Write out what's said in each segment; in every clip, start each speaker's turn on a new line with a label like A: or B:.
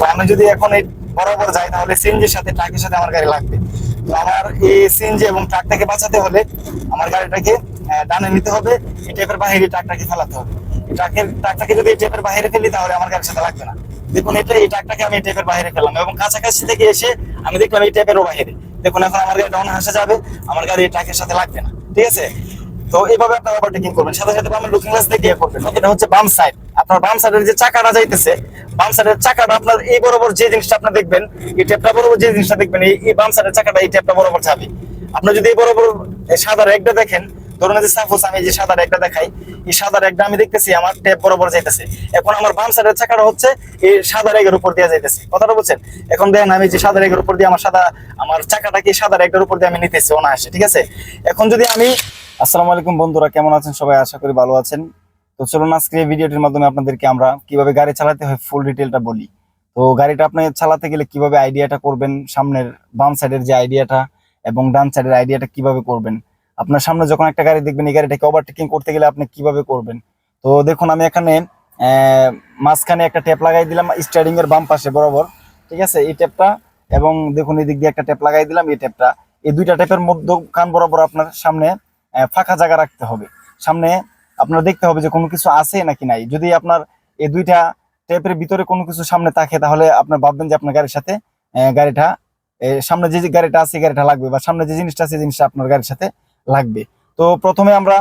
A: তো আমি যদি এখন এই বরাবর যাই, তাহলে সিএনজির সাথে ট্রাকের সাথে আমার গাড়ি লাগবে। তো আমার এই সিএনজি এবং ট্রাকটাকে বাঁচাতে হলে আমার গাড়িটাকে ডানে নিতে হবে, এই টেপের বাইরে ট্রাকটাকে ফেলাতে হবে। ট্রাকের ট্রাকটাকে যদি টেপের বাইরে ফেলি, তাহলে আমার গাড়ির সাথে লাগবে না। দেখুন, এটা, এই ট্রাকটাকে আমি টেপের বাইরে ফেললাম এবং কাছাকাছি থেকে এসে আমি দেখলাম এই টেপেরও বাইরে দেখুন, এখন আমার গাড়ি ডাউন হাসা যাবে, আমার গাড়ি এই ট্রাকের সাথে লাগবে না। ঠিক আছে? তো এইভাবে আপনারা ওভারটেকিং করবেন। সাথে সাথে বামের লুকিং গ্লাস দিয়ে করবেন। এটা হচ্ছে বাম সাইড আপনার বাম সাইডের যে চাকাটা যাইতেছে, বাম সাইডের চাকাটা আপনার এই বরাবর যে জিনিসটা আপনি দেখবেন, এই টেপটা বরাবর যে জিনিসটা দেখবেন, এই বাম সাইডের চাকাটা এই টেপটা বরাবর যাবে। আপনি যদি এই বরাবর সাদা রেগটা দেখেন, ধরুন যে সাপোজ আমি যে সাদা রেগটা দেখাই, এই সাদা রেগটা আমি দেখতেছি, আমার টেপ বরাবর যাইতেছে। এখন আমার বাম সাইডের চাকাটা হচ্ছে এই সাদা রেগের উপর দিয়ে যাইতেছে। কথাটা বলছেন এখন দেখেন আমি যে সাদা রেগের উপর দিয়ে আমার সাদা, আমার চাকাটাকে সাদা রেগটার উপর দিয়ে আমি নিতেছি, অনায়াসে, ঠিক আছে? এখন যদি আমি আসসালামু আলাইকুম বন্ধুরা, কেমন আছেন? সবাই আশা করি ভালো আছেন। তো চলুন আজকে এই ভিডিওটির মাধ্যমে আপনাদেরকে আমরা কীভাবে গাড়ি চালাতে হয় ফুল ডিটেলটা বলি। তো গাড়িটা আপনি চালাতে গেলে কীভাবে আইডিয়াটা করবেন? সামনের বাম সাইডের যে আইডিয়াটা এবং ডান সাইডের আইডিয়াটা কীভাবে করবেন? আপনার সামনে যখন একটা গাড়ি দেখবেন, এই গাড়িটাকে ওভারটেকিং করতে গেলে আপনি কীভাবে করবেন? তো দেখুন, আমি এখানে মাঝখানে একটা ট্যাপ লাগাই দিলাম স্টারিং এর বাম পাশে, বরাবর। ঠিক আছে? এই ট্যাপটা এবং দেখুন এই দিক দিয়ে একটা ট্যাপ লাগাই দিলাম, এই ট্যাপটা এই দুইটা ট্যাপের মধ্যে কান বরাবর আপনার সামনে ফাঁকা জায়গা রাখতে হবে। সামনে আপনার দেখতে হবে যে কোনো কিছু আছে নাকি নাই। যদি আপনার এই দুইটা টেপের ভিতরে কোনো কিছু সামনে থাকে, তাহলে আপনার ভাববেন যে আপনার গাড়ির সাথে গাড়িটা সামনে যে গাড়িটা আছে গাড়িটা লাগবে বা সামনে যে জিনিসটা আছে জিনিসটা আপনার গাড়ির সাথে লাগবে। তো প্রথমে আমরা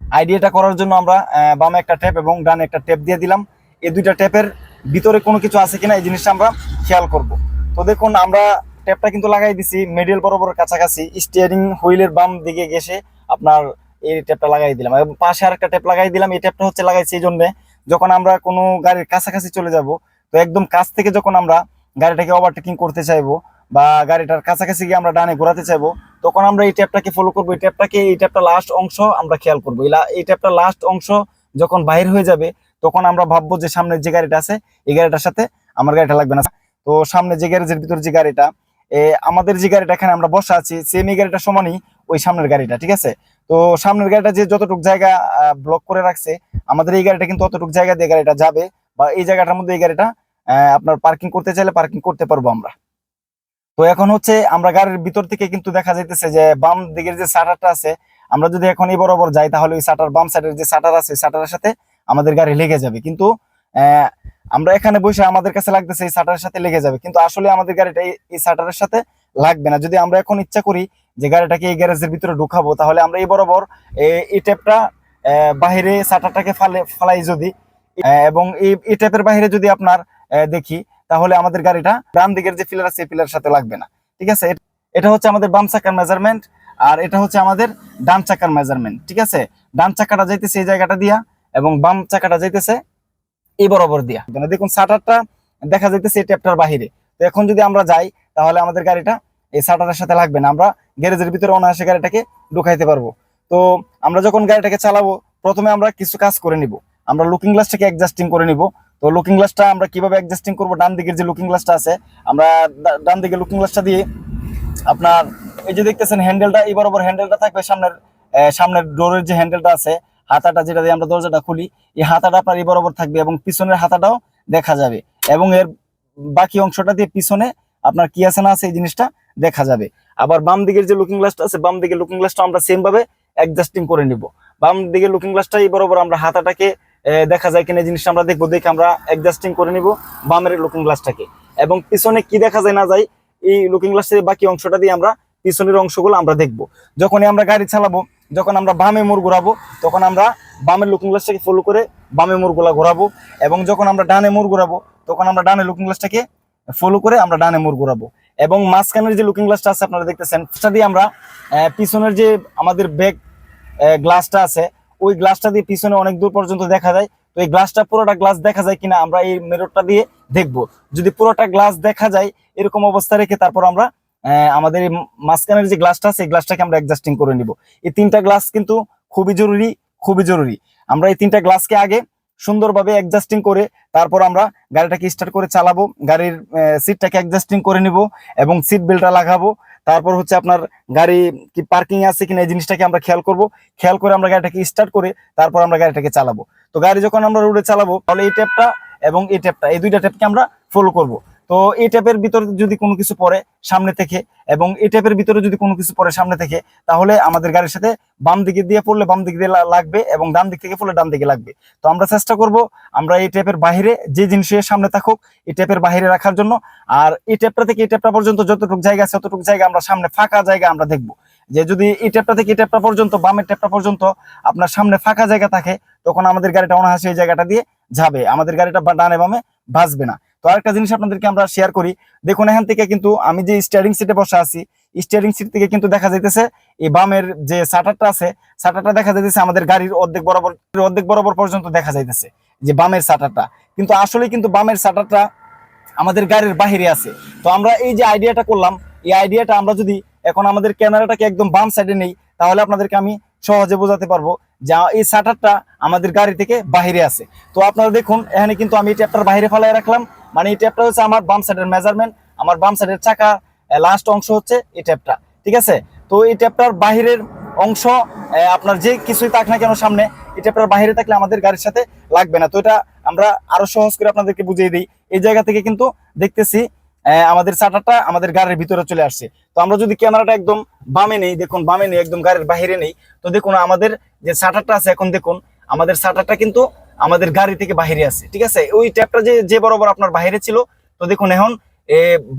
A: আইডিয়াটা করার জন্য আমরা বামে একটা ট্যাপ এবং ডানে একটা ট্যাপ দিয়ে দিলাম। এই দুইটা ট্যাপের ভিতরে কোনো কিছু আছে কিনা, এই জিনিসটা আমরা খেয়াল করব। তো দেখুন, আমরা টেপটা কিন্তু লাগাই দিছি মিডিল বরাবর কাছাকাছি স্টিয়ারিং হুইলের বাম দিকে গেছে আপনার এই ট্যাপটা লাগাই দিলাম। এবং পাশে আরেকটা ট্যাপ লাগাই দিলাম, এই ট্যাপটা হচ্ছে লাগাইছি এই জন্য যখন আমরা কোনো গাড়ির কাছাকাছি চলে যাব, তো একদম কাছ থেকে যখন আমরা গাড়িটাকে ওভারটেকিং করতে চাইব বা গাড়িটার কাছাকাছি গিয়ে আমরা ডানে ঘোরাতে চাইব, তখন আমরা এই ট্যাপটাকে ফলো করব। এই ট্যাপটাকে, এই ট্যাপটা লাস্ট অংশ আমরা খেয়াল করব। এই ট্যাপটা লাস্ট অংশ যখন বাইর হয়ে যাবে, তখন আমরা ভাববো যে সামনের যে গাড়িটা আছে, এই গাড়িটার সাথে আমার গাড়িটা লাগবে না। তো সামনে যে গ্যারেজের ভিতর যে গাড়িটা আমাদের যে গাড়িটা এখানে আমরা বসা আছি সেম এই গাড়িটা সমানই ওই সামনের গাড়িটা, ঠিক আছে? তো সামনের গাড়িটা যে যতটুকু জায়গা ব্লক করে রাখছে, আমাদের এই গাড়িটা কিন্তু অতটুকু জায়গা দিয়ে গাড়িটা যাবে বা এই জায়গাটার মধ্যে এই গাড়িটা আপনার পার্কিং করতে চাইলে পার্কিং করতে পারব আমরা। তো এখন হচ্ছে আমরা গাড়ির ভিতর থেকে কিন্তু দেখা যাইতেছে যে বাম দিকের যে শাটারটা আছে, আমরা যদি এখন এই বরাবর যাই তাহলে ওই শাটার বাম সাইডের যে শাটার আছে, শাটারের সাথে আমাদের গাড়ি লেগে যাবে। কিন্তু আমরা এখানে বসে আমাদের কাছে লাগতেছে এই শাটারের সাথে লেগে যাবে, কিন্তু আসলে আমাদের গাড়িটা এই- শাটারের সাথে লাগবে না। যদি আমরা এখন ইচ্ছা করি যে গাড়িটাকে এই গ্যারেজের ভিতরে ঢুকাবো, তাহলে আমরা এই বরাবর এই টেপটা বাহিরে শাটারটাকে ফালে, ফালাই যদি এবং এই টেপের বাইরে যদি আপনার দেখি, তাহলে আমাদের গাড়িটা ডান দিকের যে পিলার আছে পিলার সাথে লাগবে না। ঠিক আছে? এটা হচ্ছে আমাদের বাম চাকার মেজারমেন্ট আর এটা হচ্ছে আমাদের ডান চাকার মেজারমেন্ট ঠিক আছে? ডান চাকাটা যাইতেছে এই জায়গাটা দিয়া, এবং বাম চাকাটা যাইতেছে এই বরাবর দিয়া। মানে দেখুন, শাটারটা দেখা যাইতেছে এই ট্যাপটার বাহিরে। তো এখন যদি আমরা যাই, তাহলে আমাদের গাড়িটা এই শাটারের সাথে লাগবে না। আমরা গ্যারেজের ভিতরে অনায়াসে গাড়িটাকে ঢুকাইতে পারব। তো আমরা যখন গাড়িটাকে চালাবো, প্রথমে আমরা কিছু কাজ করে নিব। আমরা লুকিং গ্লাসটাকে অ্যাডজাস্টিং করে নিব। তো লুকিং গ্লাসটা আমরা কীভাবে অ্যাডজাস্টিং করব? ডান দিকের যে লুকিং গ্লাসটা আছে, আমরা ডান দিকে লুকিং গ্লাসটা দিয়ে আপনার এই যে দেখতেছেন হ্যান্ডেলটা এই বরাবর হ্যান্ডেলটা থাকবে সামনের সামনের ডোরের যে হ্যান্ডেলটা আছে হাতাটা যেটা দিয়ে আমরা দরজাটা খুলি, এই হাতাটা আপনার এই বরাবর থাকবে এবং পিছনের হাতাটাও দেখা যাবে। এবং এর বাকি অংশটা দিয়ে পিছনে আপনার কি আছে না আছে এই জিনিসটা দেখা যাবে। আবার বাম দিকের যে লুকিং গ্লাসটা আছে, বাম দিকের লুকিং গ্লাসটা আমরা সেম ভাবে অ্যাডজাস্টিং করে নিব। বাম দিকের লুকিং গ্লাসটা এই বরাবর আমরা হাতাটাকে দেখা যায় কিনা জিনিসটা আমরা দেখব, দেখে আমরা অ্যাডজাস্টিং করে নিব বামের লুকিং গ্লাসটাকে এবং পিছনে কি দেখা যায় না যায়, এই লুকিং গ্লাসের বাকি অংশটা দিয়ে আমরা পিছনের অংশগুলো আমরা দেখব। যখনই আমরা গাড়ি চালাবো যখন আমরা বামে মোড় ঘোরাবো, তখন আমরা বামের লুকিং গ্লাসটাকে ফলো করে বামে মোড়গুলা ঘোরাবো এবং যখন আমরা ডানে মোড় ঘোরাবো, তখন আমরা ডানে লুকিং গ্লাসটাকে ফলো করে আমরা ডানে মোড় ঘোরাবো। এবং মাঝখানের যে লুকিং গ্লাসটা আছে, আপনারা দেখতেছেন, সেটা দিয়ে আমরা পিছনের যে আমাদের ব্যাক গ্লাসটা আছে, ওই গ্লাসটা দিয়ে পিছনে অনেক দূর পর্যন্ত দেখা যায়। তো এই গ্লাসটা পুরোটা গ্লাস দেখা যায় কিনা আমরা এই মেররটা দিয়ে দেখব। যদি পুরোটা গ্লাস দেখা যায়, এরকম অবস্থা রেখে তারপর আমরা আমাদের মাঝখানের যে গ্লাসটা আছে, এই গ্লাসটাকে আমরা অ্যাডজাস্টিং করে নিব। এই তিনটা গ্লাস কিন্তু খুবই জরুরি খুবই জরুরি। আমরা এই তিনটা গ্লাসকে আগে সুন্দরভাবে অ্যাডজাস্টিং করে তারপর আমরা গাড়িটাকে স্টার্ট করে চালাবো। গাড়ির সিটটাকে অ্যাডজাস্টিং করে নিব এবং সিট বেল্টটা লাগাবো। তারপর হচ্ছে আপনার গাড়ি কি পার্কিং আছে কিনা এই জিনিসটাকে আমরা খেয়াল করব। খেয়াল করে আমরা গাড়িটাকে স্টার্ট করে তারপর আমরা গাড়িটাকে চালাবো। তো গাড়ি যখন আমরা রোডে চালাবো, তাহলে এই ট্যাপটা এবং এই ট্যাপটা এই দুইটা ট্যাপকে আমরা ফলো করব। তো এই ট্যাপের ভিতরে যদি কোনো কিছু পড়ে সামনে থেকে এবং এই ট্যাপের ভিতরে যদি কোনো কিছু পড়ে সামনে থেকে, তাহলে আমাদের গাড়ির সাথে বাম দিকে দিয়ে পড়লে বাম দিক দিয়ে লাগবে এবং ডান দিক থেকে পড়লে ডান দিকে লাগবে। তো আমরা চেষ্টা করব আমরা এই ট্যাপের বাইরে যে জিনিসের সামনে থাকুক, এই ট্যাপের বাইরে রাখার জন্য। আর এই ট্যাপটা থেকে এই ট্যাপটা পর্যন্ত যতটুকু জায়গা আছে, ততটুকু জায়গা আমরা সামনে ফাঁকা জায়গা আমরা দেখব। যে যদি এই ট্যাপটা থেকে এই ট্যাপটা পর্যন্ত, বামের ট্যাপটা পর্যন্ত আপনার সামনে ফাঁকা জায়গা থাকে, তখন আমাদের গাড়িটা অনাহাসে এই জায়গাটা দিয়ে যাবে। আমাদের গাড়িটা ডানে বামে ভাসবে না। তো আরেকটা জিনিস আপনাদেরকে আমরা শেয়ার করি। দেখুন, এখান থেকে কিন্তু আমি যে স্টিয়ারিং সিটে বসে আছি স্টিয়ারিং সিট থেকে কিন্তু দেখা যাইতেছে এই বামের যে সাটারটা আছে সাটারটা দেখা যাইতেছে আমাদের গাড়ির অর্ধেক বরাবর অর্ধেক বরাবর পর্যন্ত দেখা যাইতেছে যে বামের সাটারটা কিন্তু আসলে কিন্তু বামের সাটারটা আমাদের গাড়ির বাহিরে আছে। তো আমরা এই যে আইডিয়াটা করলাম, এই আইডিয়াটা আমরা যদি এখন আমাদের ক্যামেরাটাকে একদম বাম সাইডে নেই, তাহলে আপনাদেরকে আমি সহজে বোঝাতে পারব যে এই শাটারটা আমাদের গাড়ি থেকে বাহিরে আছে। তো আপনারা দেখুন, এখানে কিন্তু আমি এই ট্যাপটার বাইরে ফেলায় রাখলাম। মানে এই ট্যাপটা হচ্ছে আমার বাম সাইডের মেজারমেন্ট আমার বাম সাইডের চাকা লাস্ট অংশ হচ্ছে এই ট্যাপটা, ঠিক আছে? তো এই ট্যাপটার বাহিরের অংশ আপনার যে কিছুই থাক না কেন সামনে, এই ট্যাপটার বাহিরে থাকলে আমাদের গাড়ির সাথে লাগবে না। তো এটা আমরা আরও সহজ করে আপনাদেরকে বুঝিয়ে দিই। এই জায়গা থেকে কিন্তু দেখতেছি আমাদের চাটারটা আমাদের গাড়ির ভিতরে চলে আসছে। তো আমরা যদি ক্যামেরাটা একদম বামে নেই, দেখুন, বামে নেই, একদম গাড়ির বাইরে নেই, তো দেখুন, আমাদের যে শাটারটা আছে এখন দেখুন, আমাদের শাটারটা কিন্তু আমাদের গাড়ি থেকে বাইরে আছে, ঠিক আছে? ওই ট্যাপটা যে যে বরাবর আপনার বাইরে ছিল, তো দেখুন, এখন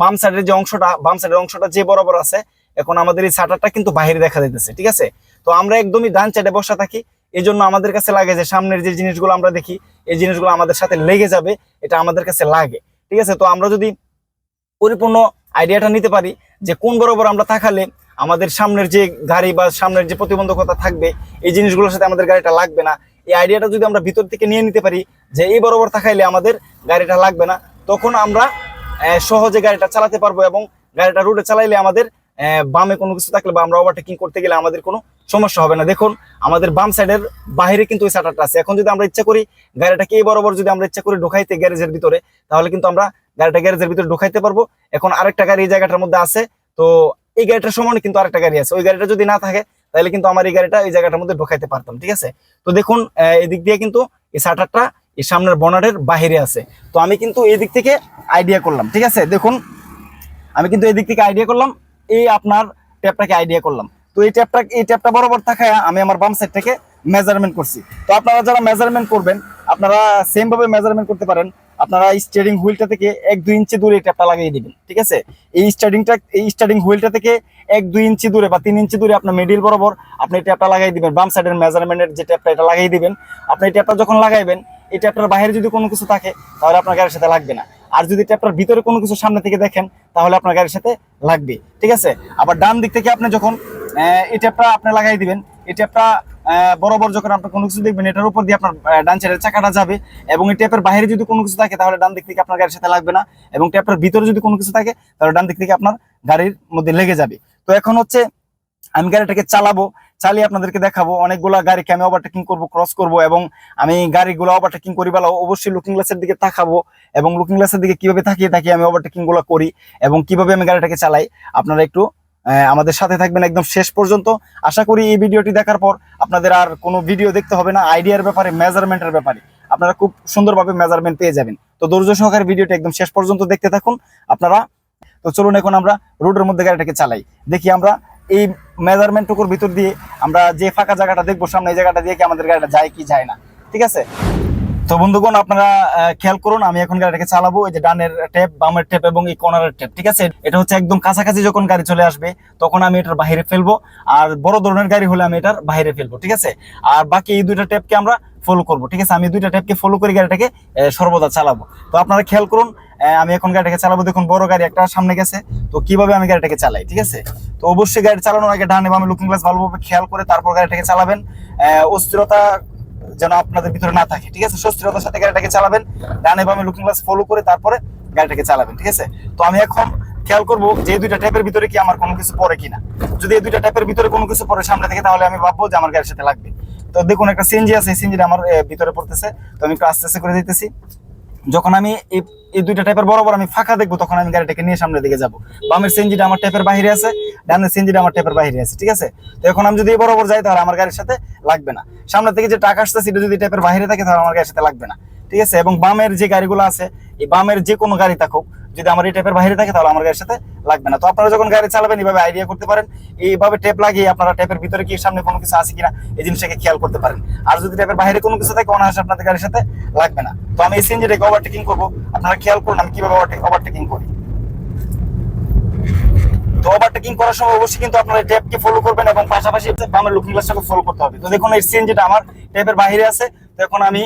A: বাম সাইডের যে অংশটা, বাম সাইডের অংশটা যে বরাবর আছে, এখন আমাদের এই শাটারটা কিন্তু বাইরে দেখা যাইতেছে, ঠিক আছে? তো আমরা একদমই ডান সাইডে বসা থাকি এই জন্য আমাদের কাছে লাগে যে সামনের যে জিনিসগুলো আমরা দেখি, এই জিনিসগুলো আমাদের সাথে লেগে যাবে, এটা আমাদের কাছে লাগে, ঠিক আছে? তো আমরা যদি পরিপূর্ণ আইডিয়াটা নিতে পারি যে কোন বরাবর আমরা থাকালে আমাদের সামনের যে গাড়ি বা সামনের যে প্রতিবন্ধকতা থাকবে, এই জিনিসগুলোর সাথে আমাদের গাড়িটা লাগবে না। এই আইডিয়াটা যদি আমরা ভিতর থেকে নিয়ে নিতে পারি যে এই বরাবর থাকাইলে আমাদের গাড়িটা লাগবে না, তখন আমরা সহজে গাড়িটা চালাতে পারব এবং গাড়িটা রুটে চালাইলে আমাদের বামে কোনো কিছু থাকলে বা আমরা ওভারটেকিং করতে গেলে আমাদের কোনো সমস্যা হবে না। দেখুন, আমাদের বাম সাইডের বাইরে কিন্তু ওই শাটারটা আছে। এখন যদি আমরা ইচ্ছা করি গাড়িটাকে এই বরাবর যদি আমরা ইচ্ছা করি ঢোকাইতে গ্যারেজের ভিতরে, তাহলে কিন্তু আমরা গাড়িটা গ্যারেজের ভিতরে ঢোকাইতে পারব। এখন আরেকটা গাড়ি এই জায়গাটার মধ্যে আছে। তো এই গাড়িটার সমানে কিন্তু আরেকটা গাড়ি আছে। ওই গাড়িটা যদি না থাকে, তাহলে কিন্তু আমার এই গাড়িটা এই জায়গাটার মধ্যে ঢোকাইতে পারতাম, ঠিক আছে? তো দেখুন এদিক দিয়ে কিন্তু এই শাটারটা এই সামনের বনারের বাহিরে আছে। তো আমি কিন্তু এই দিক থেকে আইডিয়া করলাম, ঠিক আছে? দেখুন, আমি কিন্তু এই দিক থেকে আইডিয়া করলাম। এই আপনার ট্যাপটাকে আইডিয়া করলাম। তো এই ট্যাপটা এই ট্যাপটা বরাবর থাকায় আমি আমার বাম সাইড থেকে মেজারমেন্ট করছি। তো আপনারা যারা মেজারমেন্ট করবেন, আপনারা সেম ভাবে মেজারমেন্ট করতে পারেন। আপনারা স্টিয়ারিং হুইলটা থেকে এক দুই ইঞ্চি দূরে ট্যাপটা লাগিয়ে দিবেন, ঠিক আছে? এই স্টার্টিংটা এই স্টার্টিং হুইলটা থেকে এক দুই ইঞ্চি দূরে বা তিন ইঞ্চি দূরে আপনার মিডিল বরাবর আপনি ট্যাপটা লাগাই দিবেন। বাম সাইডের মেজারমেন্টের যে ট্যাপটা এটা লাগিয়ে দিবেন। আপনি ট্যাপটা যখন লাগাইবেন এই ট্যাপটার বাইরে যদি কোনো কিছু থাকে, তাহলে আপনার গাড়ির সাথে লাগবে না। আর যদি ট্যাপটার ভিতরে কোনো কিছু সামনে থেকে দেখেন, তাহলে আপনার গাড়ির সাথে লাগবে। ঠিক আছে? আবার ডান দিক থেকে আপনি যখন এই ট্যাপটা আপনি লাগাই দিবেন, এই ট্যাপটা বরাবর যখন আপনি কোনো কিছু দেখবেন, এটার উপর দিয়ে আপনার ডান সাইডের চাকাটা যাবে। এবং এই ট্যাপের বাইরে যদি কোনো কিছু থাকে, তাহলে ডান দিক থেকে আপনার গাড়ির সাথে লাগবে না। এবং ট্যাপটার ভিতরে যদি কোনো কিছু থাকে, তাহলে ডান দিক থেকে আপনার গাড়ির মধ্যে লেগে যাবে। তো এখন হচ্ছে, আমি গাড়িটাকে চালাবো। চালিয়ে আপনাদেরকে দেখাবো। অনেকগুলা গাড়িকে আমি ওভারটেকিং করব ক্রস করব এবং আমি গাড়িগুলো ওভারটেকিং করি বেলা অবশ্যই লুকিং গ্লাসের দিকে তাকাবো এবং লুকিং গ্লাসের দিকে কীভাবে তাকিয়ে তাকিয়ে আমি ওভারটেকিংগুলো করি এবং কীভাবে আমি গাড়িটাকে চালাই। আপনারা একটু আমাদের সাথে থাকবেন একদম শেষ পর্যন্ত। আশা করি এই ভিডিওটি দেখার পর আপনাদের আর কোনো ভিডিও দেখতে হবে না আইডিয়ার ব্যাপারে মেজারমেন্টের ব্যাপারে। আপনারা খুব সুন্দরভাবে মেজারমেন্ট পেয়ে যাবেন। তো ধৈর্য সহকারে ভিডিওটি একদম শেষ পর্যন্ত দেখতে থাকুন। আপনারা, তো চলুন এখন আমরা রোডের মধ্যে গাড়িটাকে চালাই। দেখি আমরা এই মেজারমেন্টটুকুর ভিতর দিয়ে আমরা যে ফাঁকা জায়গাটা দেখব, সামনে এই জায়গাটা দিয়ে কি আমাদের গাড়িটা যায় কি যায় না। ঠিক আছে? তো বন্ধুগণ, আপনারা খেয়াল করুন, আমি এখন গাড়িটাকে চালাবো, এই যে ডানের টেপ বামের টেপ এবং এই কর্নারের টেপ ঠিক আছে? এটা হচ্ছে একদম কাছাকাছি যখন গাড়ি চলে আসবে, তখন আমি এটার বাইরে ফেলব, আর বড় ধরনের গাড়ি হলে আমি এটার বাইরে ফেলব, ঠিক আছে? আর বাকি এই দুইটা টেপকে আমরা ফলো করব, ঠিক আছে? আমি দুইটা টেপকে ফলো করে গাড়িটাকে সর্বদা চালাবো। তো আপনারা খেয়াল করুন আমি এখন গাড়িটাকে চালাবো। দেখুন, বড় গাড়ি একটা সামনে গেছে। তো কীভাবে আমি গাড়িটাকে চালাই, ঠিক আছে? তো অবশ্যই গাড়ি চালানোর আগে ডানে বামে লুকিং গ্লাস ভালোভাবে খেয়াল করে তারপর গাড়িটাকে চালাবেন। অস্থিরতা যেন আপনাদের ভিতরে না থাকে, ঠিক আছে? সুস্থিরতার সাথে গাড়িটাকে চালাবেন। ডানে বামে লুকিং গ্লাস ফলো করে তারপরে গাড়িটাকে চালাবেন, ঠিক আছে? তো আমি এখন খেয়াল করব যে এই দুইটা ট্যাপের ভিতরে কি আমার কোনো কিছু পড়ে কিনা। যদি এই দুইটা ট্যাপের ভিতরে কোনো কিছু পড়ে সামনে থেকে, তাহলে আমি ভাববো যে আমার গাড়ির সাথে লাগবে। তো দেখুন, একটা সিএনজি আছে সিএনজিটা আমার ভিতরে পড়তেছে। তো আমি একটু আস্তে আস্তে করে দিতেছি। যখন আমি এই দুইটা টাইপের বরাবর আমি ফাঁকা দেখব, তখন আমি গাড়িটাকে নিয়ে সামনের দিকে যাব। বামের সেঞ্জিটা আমার টাইপের বাইরে আছে, ডানের সেঞ্জিটা আমার টাইপের বাইরে আছে, ঠিক আছে? তো এখন আমি যদি এই বরাবর যাই, তাহলে আমার গাড়ির সাথে লাগবে না। সামনে থেকে যে টাকা আসছে, সেটা যদি টাইপের বাইরে থাকে, তাহলে আমার গাড়ির সাথে লাগবে না, ঠিক আছে? এবং বামের যে গাড়িগুলো আছে, এই বামের যে কোনো গাড়ি থাকুক যদি আমার এই টেপের বাইরে থাকে, তাহলে আমার গাড়ির সাথে লাগবে না। তো আপনারা যখন গাড়ি চালাবেন, এইভাবে আইডিয়া করতে পারেন। এইভাবে টেপ লাগিয়ে আপনারা টেপের ভিতরে কি সামনে কোনো কিছু আছে কিনা, এই জিনিসটাকে খেয়াল করতে পারেন। আর যদি টেপের বাইরে কোনো কিছু থাকে, অনায়াসে আপনাদের গাড়ির সাথে লাগবে না। তো আমি এই সিএনজিটাকে ওভারটেকিং করব। আপনারা খেয়াল করুন আমি কীভাবে ওভারটেকিং করি। তো ওভারটেকিং করার সময় অবশ্যই কিন্তু আপনারা ট্যাপকে ফলো করবেন এবং পাশাপাশি বামের লুকিং গ্লাসটাকে ফলো করতে হবে। তো দেখুন এই সিএনজিটা আমার ট্যাপের বাইরে আছে, তো এখন আমি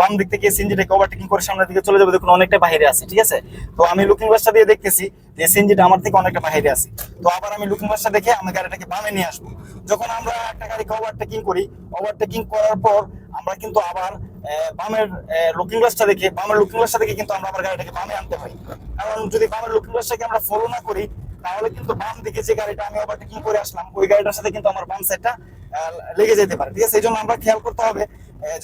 A: বাম দিক থেকে সিএনজিটাকে ওভারটেকিং করে সামনের দিকে চলে যাব, দেখুন অনেকটা বাইরে আছে, ঠিক আছে? তো আমি লুকিং গ্লাসটা দিয়ে দেখতেছি যে সিএনজিটা আমার থেকে অনেকটা বাইরে আছে। তো আবার আমি লুকিং গ্লাসটা দেখে আমি গাড়িটাকে বামে নিয়ে আসব। যখন আমরা একটা গাড়িকে ওভারটেকিং করি ওভারটেকিং করার পর আমরা কিন্তু আবার বামের লুকিং গ্লাসটা দেখে, বামের লুকিং গ্লাসটা দেখে কিন্তু আমরা আবার গাড়িটাকে বামে আনতে হয় কারণ যদি বামের লুকিং গ্লাসটাকে আমরা ফলো না করি তাহলে কিন্তু বাম দিকে যে গাড়িটা আমি ওভারটেকিং করে আসলাম, ওই গাড়িটার সাথে কিন্তু আমার বাম সাইডটা লেগে যেতে পারে, ঠিক আছে? এই জন্য আমরা খেয়াল করতে হবে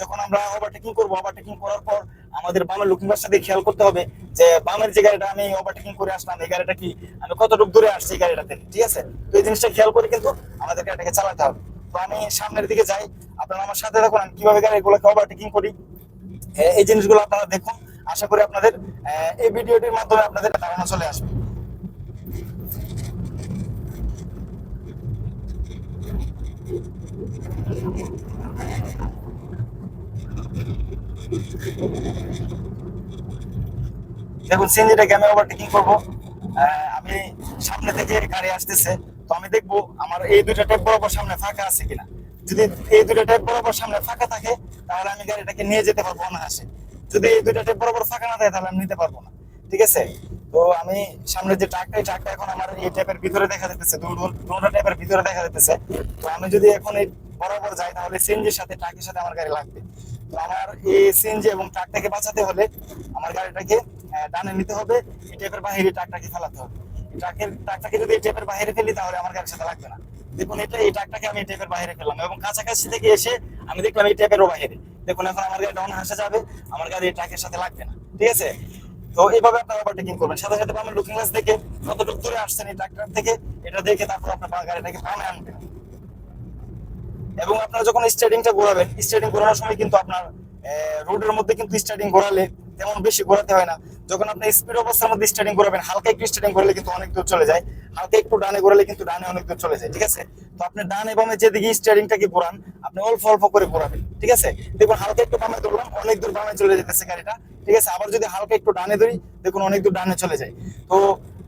A: যখন আমরা ওভারটেকিং করব ওভারটেকিং করার পর আমাদের বামের লুকিং গ্লাসটা দিয়ে খেয়াল করতে হবে যে বামের যে গাড়িটা আমি ওভারটেকিং করে আসলাম, এই গাড়িটা কি, আমি কতটুকু দূরে আসছি এই গাড়িটা থেকে ঠিক আছে? তো এই জিনিসটা খেয়াল করে কিন্তু আমাদের গাড়িটাকে চালাতে হবে। তো আমি সামনের দিকে যাই, আপনারা আমার সাথে থাকুন, আমি কীভাবে গাড়িগুলোকে ওভারটেকিং করি? এই জিনিসগুলো আপনারা দেখুন, আশা করি আপনাদের এই ভিডিওটির মাধ্যমে আপনাদের ধারণা চলে আসবে। দেখুন সিএনজিটাকে আমি ওভারটেকিং করব? আমি সামনে থেকে গাড়ি আসতেছে, তো আমি দেখব আমার এই দুইটা টেপ বরাবর সামনে ফাঁকা আছে কিনা। যদি এই দুইটা টেপ বরাবর সামনে ফাঁকা থাকে, তাহলে আমি গাড়িটাকে নিয়ে যেতে পারব অনায়াসে। যদি এই দুইটা টেপ বরাবর ফাঁকা না থাকে, তাহলে আমি নিতে পারব না। ঠিক আছে? তো আমি সামনে যে ট্রাকটা, এই ট্রাকটা এখন আমার এই টেপের ভিতরে দেখা যাচ্ছে দুটো টেপের ভিতরে দেখা যাচ্ছে তো আমি যদি এখন এই বরাবর যাই, তাহলে সিএনজির সাথে, ট্রাকের সাথে আমার গাড়ি লাগবে। তো আমার এই সিএনজি এবং ট্রাকটাকে বাঁচাতে হলে আমার গাড়িটাকে ডানে নিতে হবে, এই টেপের বাইরে ট্রাকটাকে ফেলাতে হবে। ট্রাকের, ট্রাকটাকে যদি এই টেপের বাইরে ফেলি, তাহলে আমার গাড়ির সাথে লাগবে না। দেখুন, এটা, এই ট্রাকটাকে আমি এই টেপের বাইরে ফেললাম এবং কাছাকাছি থেকে এসে আমি দেখলাম এই টেপেরও বাইরে দেখুন, এখন আমার গাড়ি ডাউন হাসা যাবে, আমার গাড়ি এই ট্রাকের সাথে লাগবে না। ঠিক আছে? তো ওভারটেকিং করবেন। সাথে সাথে লুকিং দেখে দূরে আসছেন এই ট্রাক্টর থেকে, এটা দেখে তারপর আপনার গাড়িটাকে আনবেন। এবং আপনারা যখন ঘোরাবেন ঘোরানোর সময় কিন্তু আপনার রোডের মধ্যে কিন্তু স্টার্টিং ঘোরালে তেমন বেশি ঘোরাতে হয় না। যখন আপনি স্পিড অবস্থার মধ্যে স্টার্টিং ঘোরাবেন, হালকা একটু স্টার্টিং ঘোরালে কিন্তু অনেক দূর চলে যায়। হালকা একটু ডানে ঘোরালে কিন্তু ডানে অনেক দূর চলে যায়, ঠিক আছে? তো আপনি ডানে বামে যেদিকে স্টার্টিংটাকে ঘোরান, আপনি অল্প অল্প করে ঘোরাবেন, ঠিক আছে? দেখুন, হালকা একটু বামে ধরলাম, অনেক দূর বামে চলে যেতেছে গাড়িটা। ঠিক আছে? আবার যদি হালকা একটু ডানে ধরি, দেখুন অনেক দূর ডানে চলে যায়। তো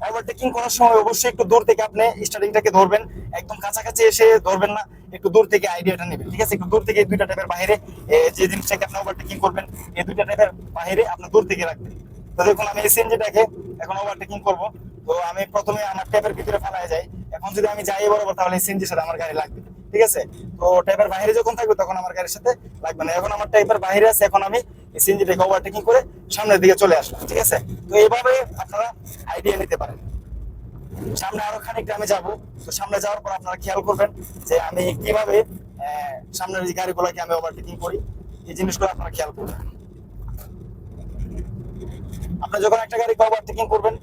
A: ওভারটেকিং করার সময় অবশ্যই একটু দূর থেকে আপনি স্টার্টিংটাকে ধরবেন। একদম কাছাকাছি এসে ধরবেন না, একটু দূর থেকে আইডিয়াটা নেবেন, ঠিক আছে? একটু দূর থেকে এই দুইটা টাইপের বাইরে যে জিনিসটাকে আপনি ওভারটেকিং করবেন, এই দুইটা টাইপের বাইরে আপনি দূর থেকে রাখবেন। তো দেখুন, আমি সিএনজিটাকে এখন ওভারটেকিং করব। তো আমি প্রথমে আমার ট্যাপের ভিতরে ফেলায় যাই। এখন যদি আমি যাই বরাবর, তাহলে সিএনজির সাথে আমার গাড়ি লাগবে। ঠিক আছে? তো টাইপের বাইরে যখন থাকবে তখন আমার গাড়ির সাথে লাগবে না। এখন আমার টাইপের বাইরে আছে, এখন আমি ওভারটেকিং করে সামনের দিকে চলে আসলাম, ঠিক আছে? তো এইভাবে আপনারা আইডিয়া নিতে পারেন। সামনে আরও খানিকটা আমি যাব। তো সামনে যাওয়ার পর আপনারা খেয়াল করবেন যে আমি কীভাবে সামনের যে গাড়িগুলোকে আমি ওভারটেকিং করি। এই জিনিসগুলো আপনারা খেয়াল করবেন। আপনি যখন একটা গাড়ি ওভারটেকিং করবেন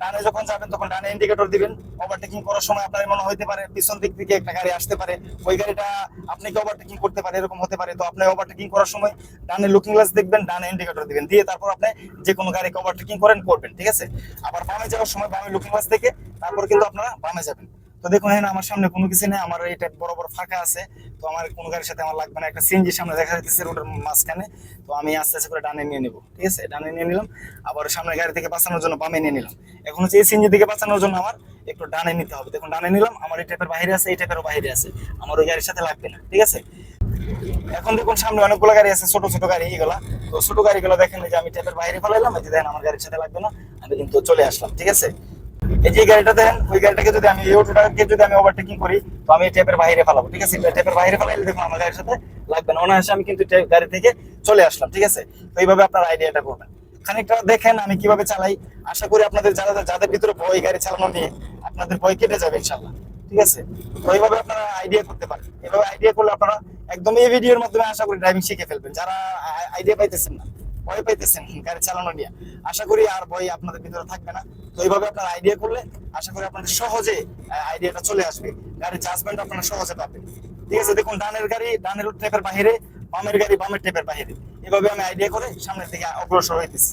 A: ডানে যখন যাবেন, তখন ডানে ইন্ডিকেটর দিবেন। ওভারটেকিং করার সময় আপনার মনে হতে পারে, পিছন দিক থেকে একটা গাড়ি আসতে পারে। ওই গাড়িটা আপনাকে ওভারটেকিং করতে পারে, এরকম হতে পারে। তো আপনি ওভারটেকিং করার সময় ডানে লুকিং গ্লাস দেখবেন, ডানে ইন্ডিকেটর দিবেন। দিয়ে তারপর আপনি যে কোনো গাড়িকে ওভারটেকিং করেন, করবেন, ঠিক আছে? আবার বামে যাওয়ার সময় বামে লুকিং গ্লাস দেখে তারপর কিন্তু আপনারা বামে যাবেন। তো দেখুন, এখানে আমার সামনে কোনো কিছু নেই, আমার এটা বড় বড় ফাঁকা আছে। তো আমার কোনো গাড়ির সাথে আমার লাগবে না। একটা সিএনজির সামনে দেখা যাচ্ছে রোডের মাঝখানে। তো আমি আস্তে আস্তে করে ডানে নিয়ে নেব, ঠিক আছে? ডানে নিয়ে নিলাম, আবার সামনে গাড়ি থেকে বাঁচানোর জন্য বামে নিয়ে নিলাম। এখন হচ্ছে এই সিএনজি থেকে বাঁচানোর জন্য আমার একটু ডানে নিতে হবে। দেখুন, ডানে নিলাম, আমার এই টাইপের বাইরে আছে, এই টাইপেরও বাইরে আছে। আমার ওই গাড়ির সাথে লাগবে না, ঠিক আছে? এখন দেখুন, সামনে অনেকগুলো গাড়ি আছে, ছোট ছোট গাড়ি এগুলা। তো ছোট গাড়িগুলো দেখেন যে আমি ট্যাপের বাইরে ফেলাইলাম, এই যে দেখেন, আমার গাড়ির সাথে লাগবে না, আমি কিন্তু চলে আসলাম, ঠিক আছে? এই যে গাড়িটা ওই গাড়িটাকে যদি আমি, এই যদি আমি ওভারটেকিং করি, তো আমি ট্যাপের বাইরে ফেলাবো, ঠিক আছে? ট্যাপের বাইরে দেখুন আমার গাড়ির সাথে লাগবে না। অনায়াসে আমি কিন্তু গাড়ি থেকে চলে আসলাম, ঠিক আছে? তো এইভাবে আপনার আইডিয়াটা করবেন। খানিকটা দেখেন আমি কীভাবে চালাই। আশা করি আপনাদের যারা যাদের ভিতরে ভয় গাড়ি চালানো নিয়ে, আপনাদের ভয় কেটে যাবে ইনশাল্লাহ ঠিক আছে? তো এইভাবে আপনারা আইডিয়া করতে পারেন। এভাবে আইডিয়া করলে আপনারা একদম এই ভিডিওর মাধ্যমে আশা করি ড্রাইভিং শিখে ফেলবেন। যারা আইডিয়া পাইতেছেন না। ভয় পাইতেছেন, গাড়ি চালানো নিয়ে। আশা করি আর ভয় আপনাদের ভিতরে থাকবে না। তো এইভাবে আপনারা আইডিয়া করলে আশা করি আপনাদের সহজে আইডিয়াটা চলে আসবে। গাড়ির জাজমেন্ট আপনারা সহজে পাবেন। ঠিক আছে, দেখুন, ডানের গাড়ি, ডানের টেপের বাহিরে, বামের গাড়ি, বামের টেপের বাহিরে। এভাবে আমি আইডিয়া করে সামনের দিকে অগ্রসর হইতেছি।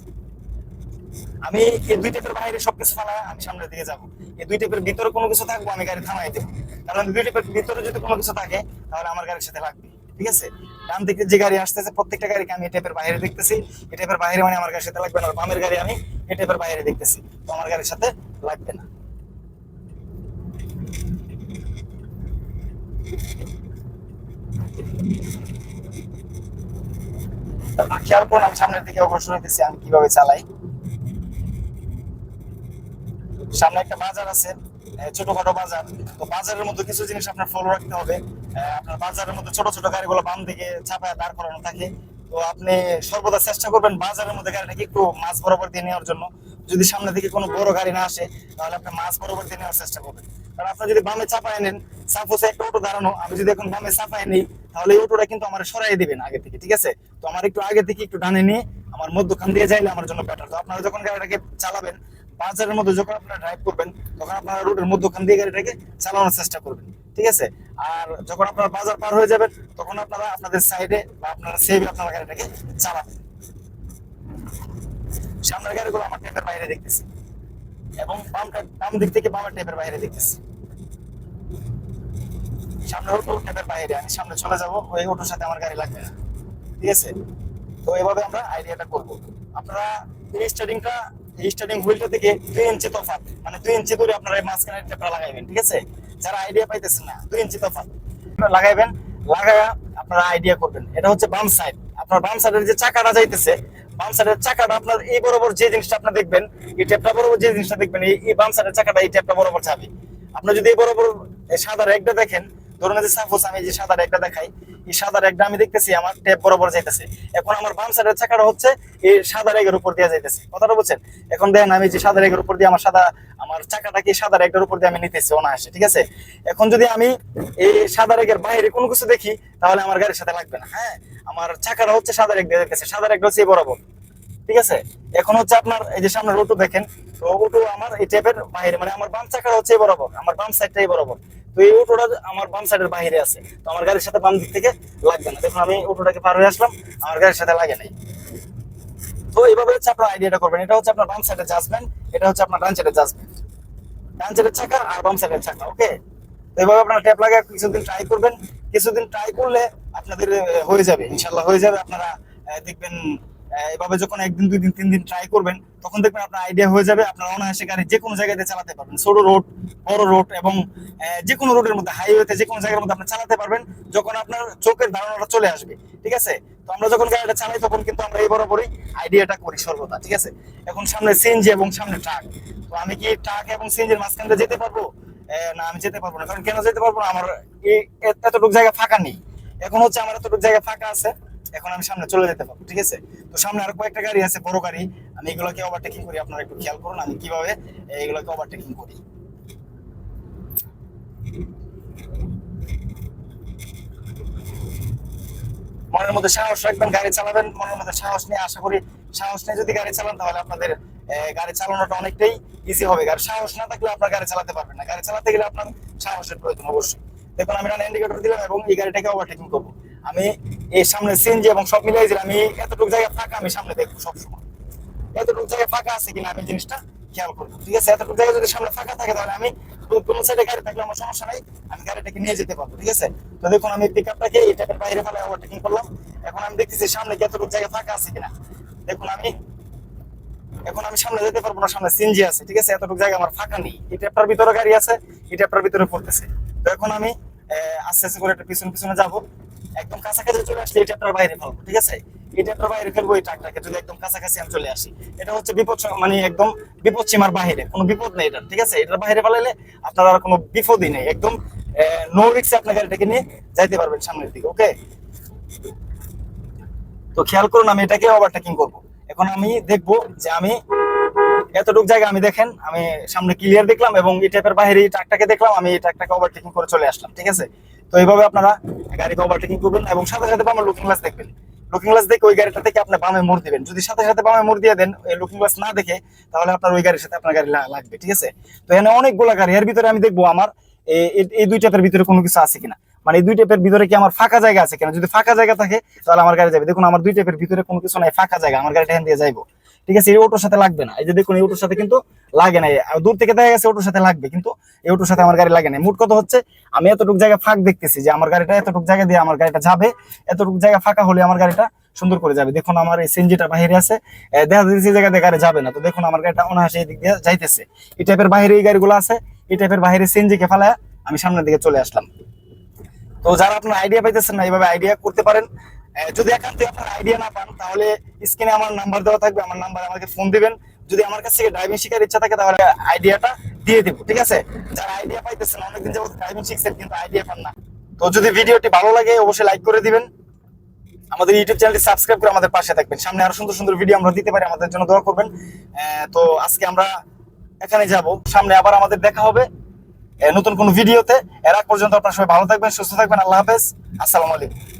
A: আমি এই দুই টেপের বাইরে সবকিছু ফালায় আমি সামনের দিকে যাব। এই দুই টেপের ভিতরে কোনো কিছু থাকব, আমি গাড়ি থামাই দেবো। কারণ দুই টেপের ভিতরে যদি কোনো কিছু থাকে, তাহলে আমার গাড়ির সাথে লাগবে। ঠিক আছে? ডান দিকে যে গাড়ি আসতেছে, প্রত্যেকটা গাড়িকে আমি টেপের বাইরে দেখতেছি। টেপের বাইরে মানে আমার গাড়ির সাথে লাগবে না বামের গাড়ি আমি টেপের বাইরে দেখতেছি। তো আমার গাড়ির সাথে লাগবে না। খেয়াল করুন সামনের দিকে অগ্রসর হইতেছি, আমি কীভাবে চালাই? সামনে একটা বাজার আছে। ছোটখাটো বাজার। তো বাজারের মধ্যে কিছু জিনিস আপনার ফলো রাখতে হবে। আপনার বাজারের মধ্যে ছোট ছোট গাড়িগুলো বাম দিকে চাপায় দাঁড় করানো থাকে। তো আপনি সর্বদা চেষ্টা করবেন বাজারের মধ্যে গাড়িটাকে একটু মাছ বরাবর দিয়ে নেওয়ার জন্য। যদি সামনে দিকে কোনো বড় গাড়ি না আসে, তাহলে আপনি মাছ বরাবর দিয়ে নেওয়ার চেষ্টা করবেন। কারণ আপনি যদি বামে চাপায় নেন সাপোজ একটা অটো দাঁড়ানো, আমি যদি এখন বামে চাপায় নিই, তাহলে এই অটোটা কিন্তু আমার সরাই দিবেন আগে থেকে, ঠিক আছে? তো আমার একটু আগে থেকে একটু ডানে নিয়ে, আমার মধ্যখান দিয়ে যাইলে আমার জন্য বেটার তো আপনারা যখন গাড়িটাকে চালাবেন বাজারের মধ্যে যখন আপনারা ড্রাইভ করবেন, তখন আপনারা রোডের মধ্যখান দিয়ে গাড়িটাকে চালানোর চেষ্টা করবেন, ঠিক আছে? আর যখন আপনারা বাজার পার হয়ে যাবেন, তখন আপনারা আপনাদের সাইডে বা আপনারা সেভে আপনারা গাড়িটাকে চালাবেন। সামনের গাড়িগুলো আমার টেপের বাইরে দেখতেছি। এবং বামটা, বাম দিক থেকে বামের টেপের বাইরে দেখতেছি। সামনে অটো টেপের বাইরে, আমি সামনে চলে যাব, ওই অটোর সাথে আমার গাড়ি লাগবে না, ঠিক আছে? তো এভাবে আমরা আইডিয়াটা করব। আপনারা এই স্টার্টিংটা স্টার্টিং হুইলটা থেকে দুই ইঞ্চি তফাৎ মানে দুই ইঞ্চি দূরে আপনারা মাঝখানে টেপটা লাগাইবেন, ঠিক আছে? যারা আইডিয়া পাইতেছেন না, দুই ইঞ্চি আপনারা লাগাইবেন, লাগায়া আপনারা আইডিয়া করবেন। এটা হচ্ছে বাম সাইড আপনার বাম সাইডের যে চাকাটা যাইতেছে, বাম সাইডের চাকাটা আপনার এই বরাবর যে জিনিসটা আপনি দেখবেন, এই টেপটা বরাবর যে জিনিসটা দেখবেন, এই বাম সাইডের চাকাটা এই টেপটা বরাবর যাবে আপনি যদি এই বরাবর সাদা রেগটা দেখেন ধরুন যে সাপোজ আমি যে সাদা রেগটা দেখাই, এই সাদা রেগটা আমি দেখতেছি, আমার টেপ বরাবর যাইতেছে। এখন আমার বাম সাইডের চাকাটা হচ্ছে এই সাদা রেগের উপর দিয়ে যাইতেছে। কথাটা বুঝছেন? এখন দেখেন আমি যে সাদা রেগের উপর দিয়ে আমার সাদা, আমার চাকাটাকে সাদা রেগের উপর দিয়ে আমি নিতেছি, অনায়াসে, ঠিক আছে? এখন যদি আমি এই সাদা রেগের বাইরে কোনো কিছু দেখি, তাহলে আমার গাড়ির সাথে লাগবে না হ্যাঁ? আমার চাকাটা হচ্ছে সাদা রেগ দিয়ে যাইতেছে, সাদা রেগটা হচ্ছে বরাবর। ঠিক আছে? এখন হচ্ছে আপনার, এই যে সামনে অটো দেখেন, তো আমার এই টেপের বাইরে মানে আমার বাম চাকাটা হচ্ছে বরাবর, আমার বাম সাইডটাই বরাবর। তো এই অটোটা আমার বাম সাইডের বাইরে আছে। তো আমার গাড়ির সাথে বাম দিক থেকে লাগবে না। দেখুন আমি অটোটাকে পার হয়ে আসলাম, আমার গাড়ির সাথে লাগে নাই। তো এইভাবে হচ্ছে আপনার আইডিয়াটা করবেন। এটা হচ্ছে আপনার বাম সাইডের জাজমেন্ট এটা হচ্ছে আপনার ডান সাইডের জাজমেন্ট ডান সাইডের চাকা আর বাম সাইডের চাকা ওকে তো এইভাবে আপনারা ট্যাপ লাগা কিছুদিন ট্রাই করবেন। কিছুদিন ট্রাই করলে আপনাদের হয়ে যাবে ইনশাল্লাহ হয়ে যাবে। আপনারা দেখবেন এভাবে যখন একদিন, দুই দিন, তিন দিন ট্রাই করবেন, তখন দেখবেন আপনার আইডিয়া হয়ে যাবে, আপনারা অনায়াসে গাড়ি যে কোনো জায়গাতে চালাতে পারবেন। ছোট রোড বড় রোড এবং যে কোনো রোডের মধ্যে হাইওয়েতে যে কোনো জায়গার মধ্যে আপনি চালাতে পারবেন, যখন আপনার চোখের ধারণাটা চলে আসবে, ঠিক আছে? তো আমরা যখন গাড়িটা চালাই, তখন কিন্তু আমরা এই বরাবরই আইডিয়াটা করি সর্বদা, ঠিক আছে? এখন সামনে সিএনজি এবং সামনে ট্রাক তো আমি কি ট্রাক এবং সিএনজির মাঝখান যেতে পারব? না, আমি যেতে পারব না, কারণ কেন যেতে পারব না? আমার এত- এতটুকু জায়গা ফাঁকা নেই। এখন হচ্ছে আমার এতটুকু জায়গা ফাঁকা আছে এখন আমি সামনে চলে যেতে পারব, ঠিক আছে? তো সামনে আরও কয়েকটা গাড়ি আছে, বড় গাড়ি। আমি এগুলোকে ওভারটেকিং করি, আপনারা একটু খেয়াল করুন, আমি কীভাবে এগুলোকে ওভারটেকিং করি। মনের মধ্যে সাহস রাখবেন, গাড়ি চালাবেন, মনের মধ্যে সাহস নিয়ে আশা করি, সাহস নিয়ে যদি গাড়ি চালান, তাহলে আপনাদের গাড়ি চালানোটা অনেকটাই ইজি হবে। গাড়ি সাহস না থাকলে আপনার গাড়ি চালাতে পারবেন না। গাড়ি চালাতে গেলে আপনার সাহসের প্রয়োজন অবশ্যই। দেখুন, আমি রান ইন্ডিকেটর দিলাম এবং এই গাড়িটাকে ওভারটেকিং করব। আমি এই সামনে সিএনজি এবং সব মিলাই আমি এতটুকু জায়গা ফাঁকা, আমি সামনে দেখব সবসময়। এতটুকু জায়গা ফাঁকা আছে কিনা আমি জিনিসটা খেয়াল করব, ঠিক আছে? এতটুকু জায়গা যদি সামনে ফাঁকা থাকে, তাহলে আমি কোনো সাইডে গাড়ি থাকলে আমার সমস্যা নাই, আমি গাড়িটাকে নিয়ে যেতে পারব, ঠিক আছে? তো দেখুন, আমি পিক আপটাকে টাইপের বাইরে ফেলে ওভারটেকিং করলাম। এখন আমি দেখতেছি সামনে এতটুকু জায়গা ফাঁকা আছে কিনা। দেখুন, আমি এখন আমি সামনে যেতে পারব না, সামনে সিনজি আছে, ঠিক আছে? এতটুকু জায়গা আমার ফাঁকা নেই। এই ট্যাপটার ভিতরে গাড়ি আছে, এই ট্যাপটার ভিতরে পড়তেছে। তো এখন আমি আস্তে আস্তে করে একটা পিছনে পিছনে যাব। একদম কাছাকাছি চলে আসলে এই ট্যাপটার বাইরে ফেলব, ঠিক আছে? এই ট্যাপটার বাইরে ফেলব, এই ট্রাকটাকে যদি একদম কাছাকাছি আমি চলে আসি। এটা হচ্ছে বিপদ মানে একদম বিপদ সীমার বাইরে, কোনো বিপদ নেই এটা ঠিক আছে? এটার বাইরে ফেলাইলে আপনার আর কোনো বিপদই নেই। একদম নো রিক্সে আপনার গাড়িটাকে নিয়ে যাইতে পারবেন সামনের দিকে ওকে তো খেয়াল করুন আমি এটাকে ওভারটেকিং করব। এখন আমি দেখব যে আমি এতটুকু জায়গা আমি দেখেন, আমি সামনে ক্লিয়ার দেখলাম এবং এই টাইপের বাইরে ট্রাকটাকে দেখলাম, আমি এই ট্রাকটাকে ওভারটেকিং করে চলে আসলাম, ঠিক আছে? তো এইভাবে আপনারা গাড়িকে ওভারটেকিং করবেন এবং সাথে সাথে আমার লুকিং গ্লাস দেখবেন। লুকিং গ্লাস দেখে ওই গাড়িটা থেকে আপনি বামে মোড় দিবেন। যদি সাথে সাথে বামে মোড় দিয়ে দেন, এই লুকিং গ্লাস না দেখে, তাহলে আপনার ওই গাড়ির সাথে আপনার গাড়ি লাগবে, ঠিক আছে? তো এখানে অনেকগুলো গাড়ি, এর ভিতরে আমি দেখব আমার এই দুই টাইপের ভিতরে কোনো কিছু আছে কিনা। মানে এই দুই টাইপের ভিতরে কি আমার ফাঁকা জায়গা আছে কিনা? যদি ফাঁকা জায়গা থাকে, তাহলে আমার গাড়ি যাবে। দেখুন, আমার দুই টাইপের ভিতরে কোনো কিছু নাই, ফাঁকা জায়গা। আমার গাড়িটা এখান দিয়ে যাইবো। ঠিক আছে, এই অটোর সাথে লাগবে না। এই যে দেখুন, এই অটোর সাথে কিন্তু লাগে না। দূর থেকে দেখা গেছে অটোর সাথে লাগবে, কিন্তু এই অটোর সাথে আমার গাড়ি লাগে না। মোট কথা হচ্ছে, আমি এতটুকু জায়গায় ফাঁক দেখতেছি যে আমার গাড়িটা এতটুকু জায়গা দিয়ে আমার গাড়িটা যাবে। এতটুকু জায়গা ফাঁকা হলে আমার গাড়িটা সুন্দর করে যাবে। দেখুন, আমার এই সিএনজিটা বাইরে আছে। দেখা যাচ্ছে জায়গা গাড়ি যাবে না। তো দেখুন, আমার গাড়িটা অনায়াসে এই দিক দিয়ে যাইতেছে। এই টাইপের বাইরে এই গাড়িগুলো আছে। এই টাইপের বাইরে কে ফেলায় আমি সামনের দিকে চলে আসলাম। তো যারা আপনার আইডিয়া পাইতেছেন না, এইভাবে আইডিয়া করতে পারেন। যদি একান্তে আপনার আইডিয়া না পান, তাহলে স্ক্রিনে আমার নাম্বার দেওয়া থাকবে, আমার নাম্বার আমাকে ফোন দিবেন। যদি আমার কাছ থেকে ড্রাইভিং শেখার ইচ্ছা থাকে, তাহলে আইডিয়াটা দিয়ে দিব, ঠিক আছে? যারা আইডিয়া পাইতেছেন, অনেকদিন যাবত ড্রাইভিং শিখছেন, কিন্তু আইডিয়া পান না। তো যদি ভিডিওটি ভালো লাগে, অবশ্যই লাইক করে দিবেন। আমাদের ইউটিউব চ্যানেলটি সাবস্ক্রাইব করে আমাদের পাশে থাকবেন। সামনে আরও সুন্দর সুন্দর ভিডিও আমরা দিতে পারি, আমাদের জন্য দোয়া করবেন। তো আজকে আমরা এখানে যাব। সামনে আবার আমাদের দেখা হবে নতুন কোন ভিডিওতে এর পর্যন্ত আপনার সবাই ভালো থাকবেন, সুস্থ থাকবেন। আল্লাহ হাফেজ। আসসালামু আলাইকুম।